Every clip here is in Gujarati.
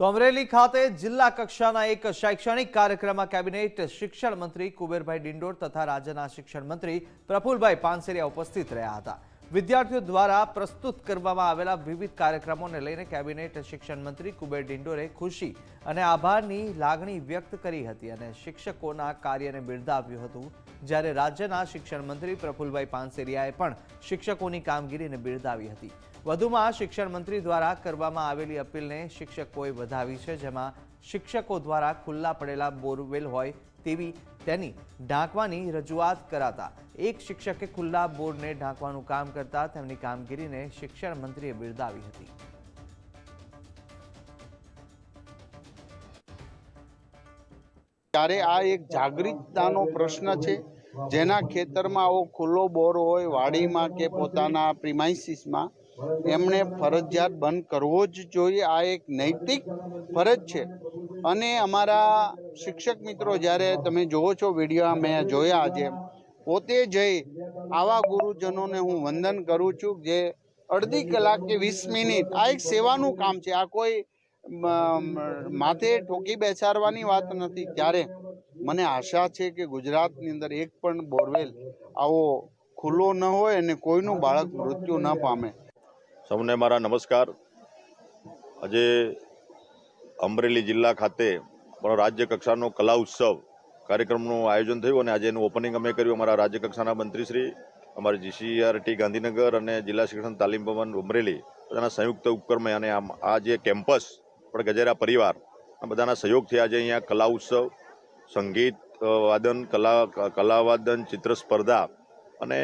તો અમરેલી ખાતે જિલ્લા કક્ષાના એક શૈક્ષણિક કાર્યક્રમમાં કેબિનેટ શિક્ષણ મંત્રી કુબેરભાઈ ડિંડોર તથા રાજ્યના શિક્ષણ મંત્રી પ્રફુલભાઈ પાનસેરિયા ઉપસ્થિત રહ્યા હતા. વિદ્યાર્થીઓ દ્વારા પ્રસ્તુત કરવામાં આવેલા વિવિધ કાર્યક્રમોને લઈને કેબિનેટ શિક્ષણ મંત્રી કુબેર ડિંડોરે ખુશી અને આભારની લાગણી વ્યક્ત કરી હતી અને શિક્ષકોના કાર્યને બિરદાવ્યું હતું. જ્યારે રાજ્યના શિક્ષણ મંત્રી પ્રફુલભાઈ પાનસેરિયાએ પણ શિક્ષકોની કામગીરીને બિરદાવી હતી. વધુમાં શિક્ષણ મંત્રી દ્વારા કરવામાં આવેલી અપીલને શિક્ષકોએ વધાવી છે, જેમાં શિક્ષકો દ્વારા ખુલ્લા પડેલા બોરવેલ હોય તેવી તેની ઢાંકવાની રજૂઆત કરાતા. એક શિક્ષકે ખુલ્લા બોરને ઢાંકવાનું કામ કરતા તેમની કામગીરીને શિક્ષણ મંત્રીએ બિરદાવી હતી. ત્યારે આ એક જાગૃતતાનો પ્રશ્ન છે, જેના ખેતરમાં આવો ખુલ્લો બોર હોય, વાડીમાં કે પોતાના પ્રિમાઇસીસમાં એમણે ફરજિયાત બંધ કરવો જ જોઈએ. આ એક નૈતિક ફરજ છે. અને અમારા શિક્ષક મિત્રો, જ્યારે તમે જોવો છો વીડિયો, મેં જોયા આજે, પોતે જઈ આવા ગુરુજનોને હું વંદન કરું છું જે અડધી કલાક કે વીસ મિનિટ, આ એક સેવાનું કામ છે. આ કોઈ માથે ઠોકી બેસાડવાની વાત નથી. ત્યારે મને આશા છે કે ગુજરાતની અંદર એક પણ બોરવેલ આવો ખુલ્લો ન હોય અને કોઈનું બાળક મૃત્યુ ન પામે. સૌને મારા નમસ્કાર. આજે અમરેલી જિલ્લા ખાતે પણ રાજ્ય કક્ષાનો કલા ઉત્સવ કાર્યક્રમનું આયોજન થયું અને આજે એનું ઓપનિંગ અમે કર્યું અમારા રાજ્ય કક્ષાના મંત્રીશ્રી અમારી જીસીઆરટી ગાંધીનગર અને જિલ્લા શિક્ષણ તાલીમ ભવન અમરેલી, બધાના સંયુક્ત ઉપક્રમે અને આમ આ જે કેમ્પસ પણ ગજેરા પરિવાર બધાના સહયોગથી આજે અહીંયા કલા ઉત્સવ, સંગીત વાદન, કલા કલાવાદન ચિત્ર સ્પર્ધા અને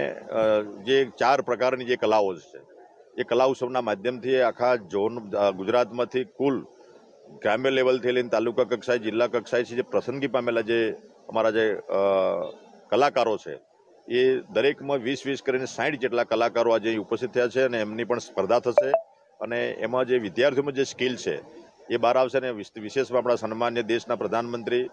જે ચાર પ્રકારની જે કલાઓ છે એ કલા ઉત્સવના માધ્યમથી આખા ઝોન ગુજરાતમાંથી કુલ ગ્રામ્ય લેવલથી લઈને તાલુકા કક્ષાએ, જિલ્લા કક્ષાએ જે પસંદગી પામેલા જે અમારા જે કલાકારો છે, એ દરેકમાં વીસ વીસ કરીને સાઠ જેટલા કલાકારો આજે ઉપસ્થિત થયા છે અને એમની પણ સ્પર્ધા થશે અને એમાં જે વિદ્યાર્થીઓમાં જે સ્કિલ છે એ બહાર આવશે અને વિશેષમાં આપણા સન્માન્ય દેશના પ્રધાનમંત્રી